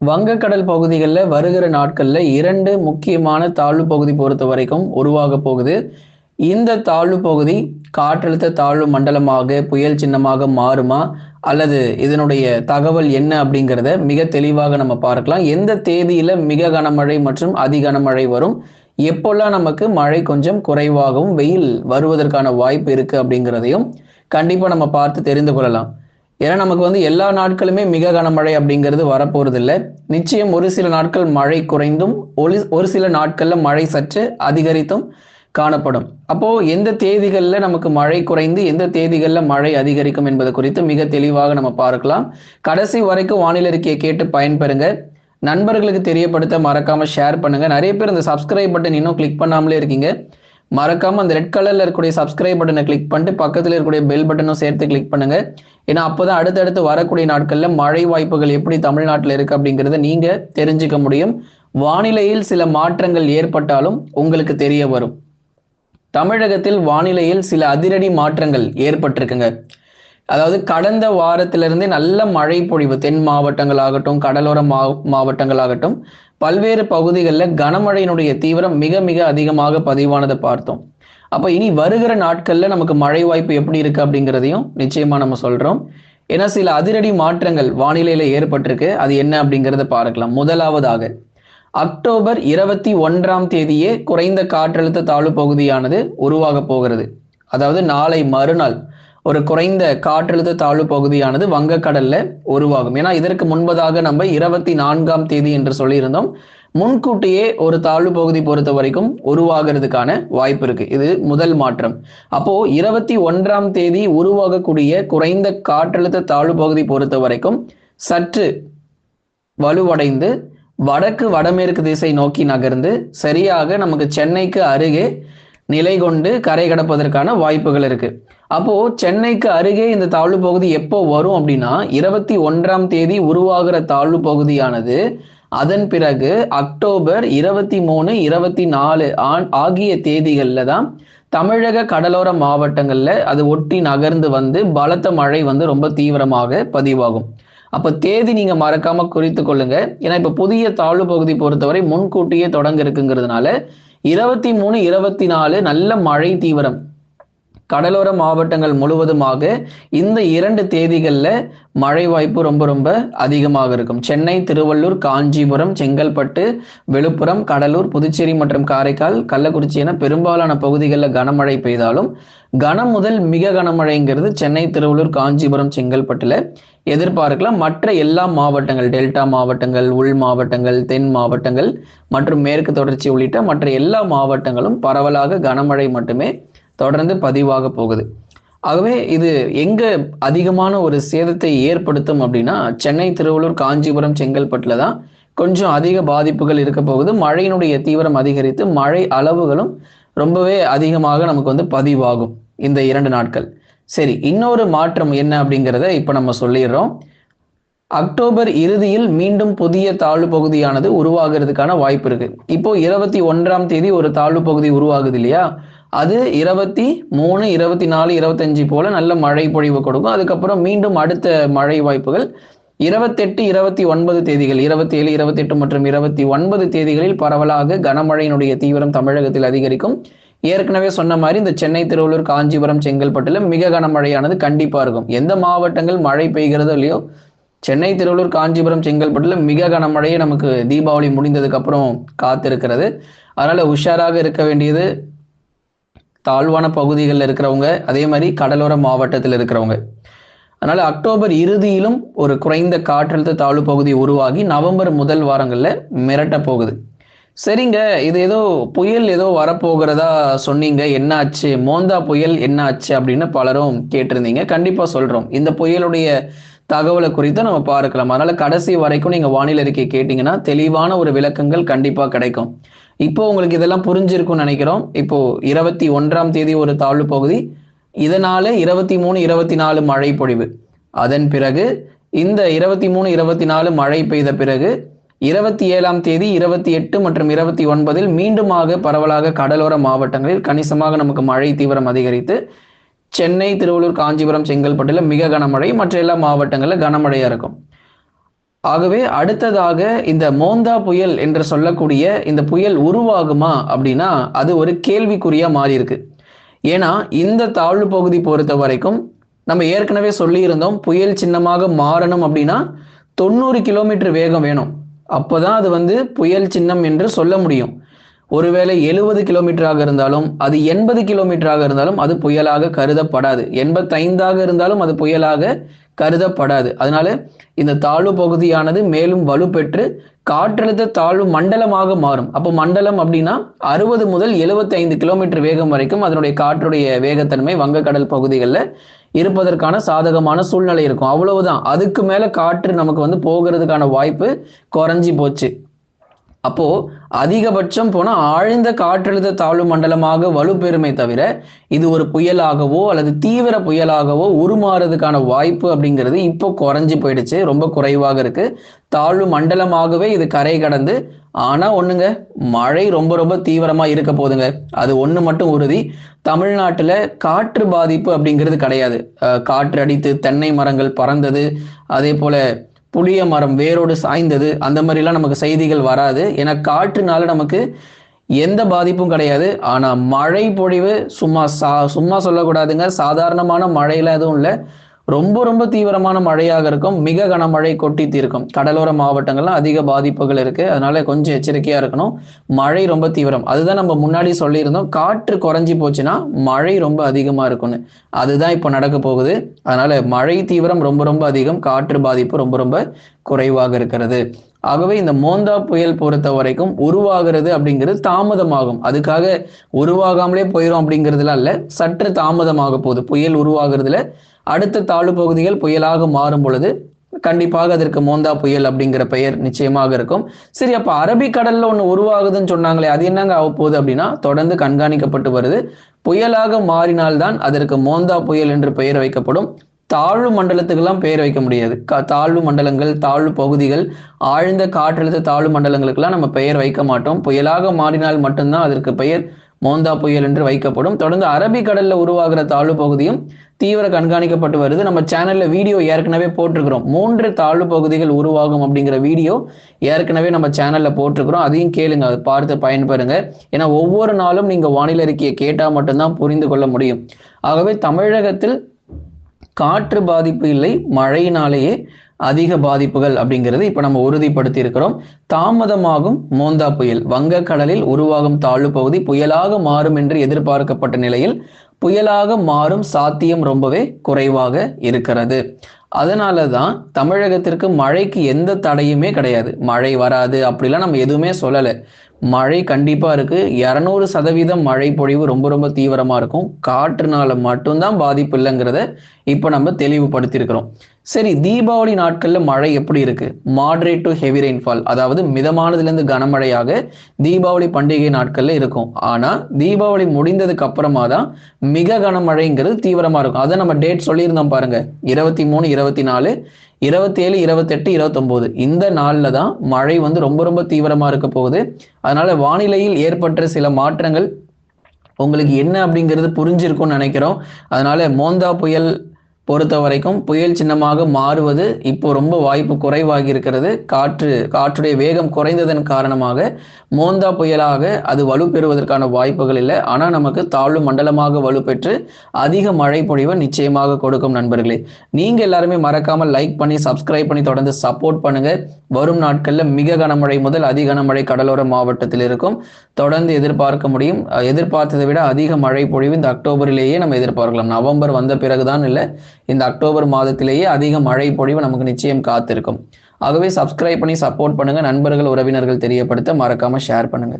வங்கக்கடல் பகுதிகளில் வருகிற நாட்களில் இரண்டு முக்கியமான தாழ்வு பகுதி பொறுத்த வரைக்கும் உருவாக போகுது. இந்த தாழ்வு பகுதி காற்றழுத்த தாழ்வு மண்டலமாக புயல் சின்னமாக மாறுமா? அல்லது இதனுடைய தகவல் என்ன அப்படிங்கிறத மிக தெளிவாக நம்ம பார்க்கலாம். எந்த தேதியில மிக கனமழை மற்றும் அதி கனமழை வரும்? எப்போல்லாம் நமக்கு மழை கொஞ்சம் குறைவாகவும் வெயில் வருவதற்கான வாய்ப்பு இருக்கு அப்படிங்கிறதையும் கண்டிப்பா நம்ம பார்த்து தெரிந்து கொள்ளலாம். ஏன்னா நமக்கு வந்து எல்லா நாட்களுமே மிக கனமழை அப்படிங்கிறது வரப்போறது இல்லை நிச்சயம் ஒரு சில நாட்கள் மழை குறைந்தும் ஒளி ஒரு சில நாட்கள்ல மழை சற்று அதிகரித்தும் காணப்படும். அப்போ எந்த தேதிகளில் நமக்கு மழை குறைந்து எந்த தேதிகளில் மழை அதிகரிக்கும் என்பது குறித்து மிக தெளிவாக நம்ம பார்க்கலாம். கடைசி வரைக்கும் வானிலை அறிக்கையை கேட்டு பயன்பெறுங்க. நண்பர்களுக்கு தெரியப்படுத்த மறக்காம ஷேர் பண்ணுங்க. நிறைய பேர் இந்த சப்ஸ்கிரைப் பட்டன் இன்னும் கிளிக் பண்ணாமலே இருக்கீங்க. மறக்காம அந்த ரெட் கலர்ல இருக்கக்கூடிய சப்ஸ்கிரைப் பட்டனை கிளிக் பண்ணிட்டு பக்கத்தில் இருக்கக்கூடிய பெல் பட்டனும் சேர்த்து கிளிக் பண்ணுங்க. ஏன்னா அப்போதான் அடுத்தடுத்து வரக்கூடிய நாட்கள்ல மழை வாய்ப்புகள் எப்படி தமிழ்நாட்டில் இருக்கு அப்படிங்கிறத நீங்க தெரிஞ்சுக்க முடியும். வானிலையில் சில மாற்றங்கள் ஏற்பட்டாலும் உங்களுக்கு தெரிய வரும். தமிழகத்தில் வானிலையில் சில அதிரடி மாற்றங்கள் ஏற்பட்டிருக்குங்க. அதாவது கடந்த வாரத்திலிருந்தே நல்ல மழை பொழிவு தென் மாவட்டங்களாகட்டும் கடலோர மா மாவட்டங்களாகட்டும் பல்வேறு பகுதிகளில் கனமழையினுடைய தீவிரம் மிக மிக அதிகமாக பதிவானதை பார்த்தோம். அப்போ இனி வருகிற நாட்கள்ல நமக்கு மழை வாய்ப்பு எப்படி இருக்கு அப்படிங்கிறதையும் நிச்சயமா நம்ம சொல்றோம். ஏன்னா சில அதிரடி மாற்றங்கள் வானிலையில ஏற்பட்டிருக்கு. அது என்ன அப்படிங்கிறத பார்க்கலாம். முதலாவதாக அக்டோபர் இருபத்தி ஒன்றாம் தேதியே குறைந்த காற்றழுத்த தாழ்வு பகுதியானது உருவாக போகிறது. அதாவது நாளை மறுநாள் ஒரு குறைந்த காற்றழுத்த தாழ்வு பகுதியானது வங்கக்கடல்ல உருவாகும். ஏன்னா இதற்கு முன்பதாக நம்ம இருபத்தி நான்காம் தேதி என்று சொல்லியிருந்தோம். முன்கூட்டியே ஒரு தாழ்வு பகுதி பொறுத்த வரைக்கும் உருவாகிறதுக்கான வாய்ப்பு இருக்கு. இது முதல் மாற்றம். அப்போ இருபத்தி ஒன்றாம் தேதி உருவாகக்கூடிய குறைந்த காற்றழுத்த தாழ்வு பகுதி பொறுத்த வரைக்கும் சற்று வலுவடைந்து வடக்கு வடமேற்கு திசை நோக்கி நகர்ந்து சரியாக நமக்கு சென்னைக்கு அருகே நிலை கொண்டு கரை கடப்பதற்கான வாய்ப்புகள் இருக்கு. அப்போ சென்னைக்கு அருகே இந்த தாழ்வு பகுதி எப்போ வரும் அப்படின்னா இருபத்தி ஒன்றாம் தேதி உருவாகிற தாழ்வு பகுதியானது அதன் பிறகு அக்டோபர் இருபத்தி மூணு இருபத்தி நாலு ஆண் ஆகிய தேதிகளில் தான் தமிழக கடலோர மாவட்டங்களில் அது ஒட்டி நகர்ந்து வந்து பலத்த மழை வந்து ரொம்ப தீவிரமாக பதிவாகும். அப்போ தேதி நீங்கள் மறக்காம குறித்து கொள்ளுங்க. ஏன்னா இப்போ புதிய தாழ்வு பகுதி பொறுத்தவரை முன்கூட்டியே தொடங்க இருக்குங்கிறதுனால இருபத்தி மூணு இருபத்தி நாலு நல்ல மழை தீவிரம். கடலோர மாவட்டங்கள் முழுவதுமாக இந்த இரண்டு தேதிகளில் மழை வாய்ப்பு ரொம்ப ரொம்ப அதிகமாக இருக்கும். சென்னை திருவள்ளூர் காஞ்சிபுரம் செங்கல்பட்டு விழுப்புரம் கடலூர் புதுச்சேரி மற்றும் காரைக்கால் கள்ளக்குறிச்சி என பெரும்பாலான பகுதிகளில் கனமழை பெய்தாலும் கனம் முதல் மிக கனமழைங்கிறது சென்னை திருவள்ளூர் காஞ்சிபுரம் செங்கல்பட்டுல எதிர்பார்க்கலாம். மற்ற எல்லா மாவட்டங்கள் டெல்டா மாவட்டங்கள் உள் மாவட்டங்கள் தென் மாவட்டங்கள் மற்றும் மேற்கு தொடர்ச்சி உள்ளிட்ட மற்ற எல்லா மாவட்டங்களும் பரவலாக கனமழை மட்டுமே தொடர்ந்து பதிவாக போகுது. ஆகவே இது எங்க அதிகமான ஒரு சேதத்தை ஏற்படுத்தும் அப்படின்னா சென்னை திருவள்ளூர் காஞ்சிபுரம் செங்கல்பட்டுல தான் கொஞ்சம் அதிக பாதிப்புகள் இருக்க போகுது. மழையினுடைய தீவிரம் அதிகரித்து மழை அளவுகளும் ரொம்பவே அதிகமாக நமக்கு வந்து பதிவாகும் இந்த இரண்டு நாட்கள். சரி இன்னொரு மாற்றம் என்ன அப்படிங்கிறத இப்ப நம்ம சொல்லிடுறோம். அக்டோபர் இறுதியில் மீண்டும் புதிய தாழ்வு பகுதியானது உருவாகிறதுக்கான வாய்ப்பு இருக்கு. இப்போ இருபத்தி ஒன்றாம் தேதி ஒரு தாழ்வு பகுதி உருவாகுது இல்லையா? அது இருபத்தி மூணு இருபத்தி நாலு இருபத்தஞ்சு போல நல்ல மழை பொழிவு கொடுக்கும். அதுக்கப்புறம் மீண்டும் அடுத்த மழை வாய்ப்புகள். இருபத்தெட்டு இருபத்தி ஒன்பது தேதிகள் இருபத்தி ஏழு இருபத்தெட்டு மற்றும் இருபத்தி ஒன்பது தேதிகளில் பரவலாக கனமழையினுடைய தீவிரம் தமிழகத்தில் அதிகரிக்கும். ஏற்கனவே சொன்ன மாதிரி இந்த சென்னை திருவள்ளூர் காஞ்சிபுரம் செங்கல்பட்டுல மிக கனமழையானது கண்டிப்பா இருக்கும். எந்த மாவட்டங்கள் மழை பெய்கிறதோ இல்லையோ சென்னை திருவள்ளூர் காஞ்சிபுரம் செங்கல்பட்டுல மிக கனமழையே நமக்கு தீபாவளி முடிந்ததுக்கு அப்புறம் காத்திருக்கிறது. அதனால உஷாராக இருக்க வேண்டியது தாழ்வான பகுதிகளில் இருக்கிறவங்க அதே மாதிரி கடலோர மாவட்டத்தில் இருக்கிறவங்க. அதனால அக்டோபர் இறுதியிலும் ஒரு குறைந்த காற்றழுத்த தாழ்வு பகுதி உருவாகி நவம்பர் முதல் வாரங்களில் மிரட்ட போகுது. சரிங்க இது ஏதோ புயல் ஏதோ வரப்போகிறதா சொன்னீங்க என்ன ஆச்சு மோந்தா புயல் என்ன ஆச்சு அப்படின்னு பலரும் கேட்டிருந்தீங்க கண்டிப்பா சொல்றோம். இந்த புயலுடைய தகவலை குறித்து நம்ம பார்க்கலாம். அதனால கடைசி வரைக்கும் நீங்க வானிலை அறிக்கை கேட்டீங்கன்னா தெளிவான ஒரு விளக்கங்கள் கண்டிப்பா கிடைக்கும். இப்போ உங்களுக்கு இதெல்லாம் புரிஞ்சிருக்கும்னு நினைக்கிறோம். இப்போ இருபத்தி ஒன்றாம் தேதி ஒரு தாழ்வு பகுதி. இதனால இருபத்தி மூணு இருபத்தி நாலு மழை பொழிவு. அதன் பிறகு இந்த இருபத்தி மூணு இருபத்தி நாலு மழை பெய்த பிறகு இருபத்தி ஏழாம் தேதி இருபத்தி எட்டு மற்றும் இருபத்தி ஒன்பதில் மீண்டுமாக பரவலாக கடலோர மாவட்டங்களில் கணிசமாக நமக்கு மழை தீவிரம் அதிகரித்து சென்னை திருவள்ளூர் காஞ்சிபுரம் செங்கல்பட்டுல மிக கனமழை மற்ற எல்லா மாவட்டங்களில் கனமழையா இருக்கும். ஆகவே அடுத்ததாக இந்த மோந்தா புயல் என்று சொல்லக்கூடிய இந்த புயல் உருவாகுமா அப்படின்னா அது ஒரு கேள்விக்குறியா மாறி இருக்கு ஏன்னா இந்த தாழ்வு பகுதி பொறுத்த வரைக்கும் நம்ம ஏற்கனவே சொல்லியிருந்தோம் புயல் சின்னமாக மாறணும் அப்படின்னா தொண்ணூறு கிலோமீட்டர் வேகம் வேணும். அப்போதான் அது வந்து புயல் சின்னம் என்று சொல்ல முடியும். ஒருவேளை எழுபது கிலோமீட்டராக இருந்தாலும் அது எண்பது கிலோமீட்டராக இருந்தாலும் அது புயலாக கருதப்படாது. எண்பத்தைந்தாக இருந்தாலும் அது புயலாக கருதப்படாது. அதனால இந்த தாழ்வு பகுதியானது மேலும் வலுப்பெற்று காற்றழுத்த தாழ்வு மண்டலமாக மாறும். அப்போ மண்டலம் அப்படின்னா அறுபது முதல் 75 கிலோமீட்டர் வேகம் வரைக்கும் அதனுடைய காற்றுடைய வேகத்தன்மை வங்கக்கடல் பகுதிகளில் இருப்பதற்கான சாதகமான சூழ்நிலை இருக்கும். அவ்வளவுதான். அதுக்கு மேல காற்று நமக்கு வந்து போகிறதுக்கான வாய்ப்பு குறைஞ்சி போச்சு. அப்போ அதிகபட்சம் போனா ஆழ்ந்த காற்றழுத்த தாழ்வு மண்டலமாக வலுப்பெறுமே தவிர இது ஒரு புயலாகவோ அல்லது தீவிர புயலாகவோ உருமாறதுக்கான வாய்ப்பு அப்படிங்கிறது இப்போ குறைஞ்சு போயிடுச்சு ரொம்ப குறைவாக இருக்கு. தாழ்வு மண்டலமாகவே இது கரை கடந்து ஆனா ஒண்ணுங்க மழை ரொம்ப ரொம்ப தீவிரமா இருக்க போதுங்க. அது ஒண்ணு மட்டும் உறுதி தமிழ்நாட்டுல காற்று பாதிப்பு அப்படிங்கிறது கிடையாது. காற்று அடித்து தென்னை மரங்கள் பறந்தது அதே போல புளிய மரம் வேரோடு சாய்ந்தது. அந்த மாதிரிலாம் நமக்கு செய்திகள் வராது. ஏன்னா காற்றுனால நமக்கு எந்த பாதிப்பும் கிடையாது. ஆனால் மழை பொழிவு சும்மா சா சும்மா சொல்லக்கூடாதுங்க. சாதாரணமான மழையில எதுவும் இல்லை. ரொம்ப ரொம்ப தீவிரமான மழையாக இருக்கும். மிக கனமழை கொட்டி தீர்க்கும். கடலோர மாவட்டங்கள்லாம் அதிக பாதிப்புகள் இருக்கு. அதனால கொஞ்சம் எச்சரிக்கையா இருக்கணும். மழை ரொம்ப தீவிரம். அதுதான் நம்ம முன்னாடி சொல்லியிருந்தோம். காற்று குறைஞ்சி போச்சுன்னா மழை ரொம்ப அதிகமா இருக்கும்னு. அதுதான் இப்போ நடக்க போகுது. அதனால மழை தீவிரம் ரொம்ப ரொம்ப அதிகம். காற்று பாதிப்பு ரொம்ப ரொம்ப குறைவாக இருக்கிறது. ஆகவே இந்த மோந்தா புயல் பொறுத்த வரைக்கும் உருவாகிறது அப்படிங்கிறது தாமதமாகும். அதுக்காக உருவாகாமலே போயிடும் அப்படிங்கிறதுலாம் இல்ல. சற்று தாமதமாக போகுது. புயல் உருவாகிறதுல அடுத்த தாழ்வு பகுதிகள் புயலாக மாறும் பொழுது கண்டிப்பாக அதற்கு மோந்தா புயல் அப்படிங்கிற பெயர் நிச்சயமாக இருக்கும். சரி அப்ப அரபிக்கடல்ல ஒண்ணு உருவாகுதுன்னு சொன்னாங்களே அது என்னங்க ஆகப்போகுது அப்படின்னா தொடர்ந்து கண்காணிக்கப்பட்டு வருது. புயலாக மாறினால்தான் அதற்கு மோந்தா புயல் என்று பெயர் வைக்கப்படும். தாழ்வு மண்டலத்துக்கெல்லாம் பெயர் வைக்க முடியாது. க- தாழ்வு மண்டலங்கள் தாழ்வு பகுதிகள் ஆழ்ந்த காற்றழுத்த தாழ்வு மண்டலங்களுக்கெல்லாம் நம்ம பெயர் வைக்க மாட்டோம். புயலாக மாறினால் மட்டும்தான் அதற்கு பெயர் மோந்தா புயல் என்று வைக்கப்படும். தொடர்ந்து அரபிக்கடல்ல உருவாகிற தாழ்வு பகுதியும் தீவிர கண்காணிக்கப்பட்டு வருது. நம்ம சேனல்ல வீடியோ ஏற்கனவே போட்டிருக்கிறோம். மூன்று தாழ்வு பகுதிகள் உருவாகும் அப்படிங்கிற வீடியோ ஏற்கனவே நம்ம சேனல்ல போட்டிருக்கிறோம். அதையும் கேளுங்க. அதை பார்த்து பயன்பெறுங்க. ஏன்னா ஒவ்வொரு நாளும் நீங்க வானிலை அறிக்கையை கேட்டா மட்டும்தான் புரிந்து கொள்ள முடியும். ஆகவே தமிழகத்தில் காற்று பாதிப்பு இல்லை. மழையினாலேயே அதிக பாதிப்புகள் அப்படிங்கிறது இப்ப நம்ம உறுதிப்படுத்தி இருக்கிறோம் தாமதமாகும் மோந்தா புயல். வங்கக்கடலில் உருவாகும் தாழ்வு பகுதி புயலாக மாறும் என்று எதிர்பார்க்கப்பட்ட நிலையில் புயலாக மாறும் சாத்தியம் ரொம்பவே குறைவாக இருக்கிறது. அதனால தான் தமிழகத்திற்கு மழைக்கு எந்த தடையுமே கிடையாது. மழை வராது அப்படிலாம் நம்ம எதுவுமே சொல்லலை. மழை கண்டிப்பாக இருக்கு. இரநூறு சதவீதம் மழை பொழிவு ரொம்ப ரொம்ப தீவிரமாக இருக்கும். காற்றுனால மட்டும்தான் பாதிப்பு இல்லைங்கிறத இப்போ நம்ம தெளிவுபடுத்தியிருக்கிறோம். சரி தீபாவளி நாட்களில் மழை எப்படி இருக்கு? மாட்ரேட் டு ஹெவி ரெயின்ஃபால் அதாவது மிதமானதுலேருந்து கனமழையாக தீபாவளி பண்டிகை நாட்களில் இருக்கும். ஆனால் தீபாவளி முடிந்ததுக்கு அப்புறமா தான் மிக கனமழைங்கிறது தீவிரமா இருக்கும். அதை நம்ம டேட் சொல்லியிருந்தோம் பாருங்க. இருபத்தி மூணு இருபத்தி நாலு இருபத்தேழு இருபத்தெட்டு இருபத்தொம்போது. இந்த நாளில் தான் மழை வந்து ரொம்ப ரொம்ப தீவிரமாக இருக்க போகுது. அதனால வானிலையில் ஏற்பட்ட சில மாற்றங்கள் உங்களுக்கு என்ன அப்படிங்கிறது புரிஞ்சிருக்கும்னு நினைக்கிறோம். அதனால மோந்தா புயல் பொறுத்த வரைக்கும் புயல் சின்னமாக மாறுவது இப்போ ரொம்ப வாய்ப்பு குறைவாகி இருக்கிறது காற்று காற்றுடைய வேகம் குறைந்ததன் காரணமாக மோந்தா புயலாக அது வலுப்பெறுவதற்கான வாய்ப்புகள் இல்லை. ஆனால் நமக்கு தாழ்வு மண்டலமாக வலுப்பெற்று அதிக மழை பொழிவை நிச்சயமாக கொடுக்கும் நண்பர்களே. நீங்க எல்லாருமே மறக்காமல் லைக் பண்ணி சப்ஸ்கிரைப் பண்ணி தொடர்ந்து சப்போர்ட் பண்ணுங்க. வரும் நாட்களில் மிக கனமழை முதல் அதி கனமழை கடலோர மாவட்டத்தில் இருக்கும். தொடர்ந்து எதிர்பார்க்க முடியும். எதிர்பார்த்ததை விட அதிக மழை பொழிவு இந்த அக்டோபரிலேயே நம்ம எதிர்பார்க்கலாம். நவம்பர் வந்த பிறகுதான் இல்லை. இந்த அக்டோபர் மாதத்திலேயே அதிக மழை பொழிவு நமக்கு நிச்சயம் காத்திருக்கும். ஆகவே சப்ஸ்கிரைப் பண்ணி சப்போர்ட் பண்ணுங்க. நண்பர்கள் உறவினர்கள் தெரியப்படுத்த மறக்காம ஷேர் பண்ணுங்க.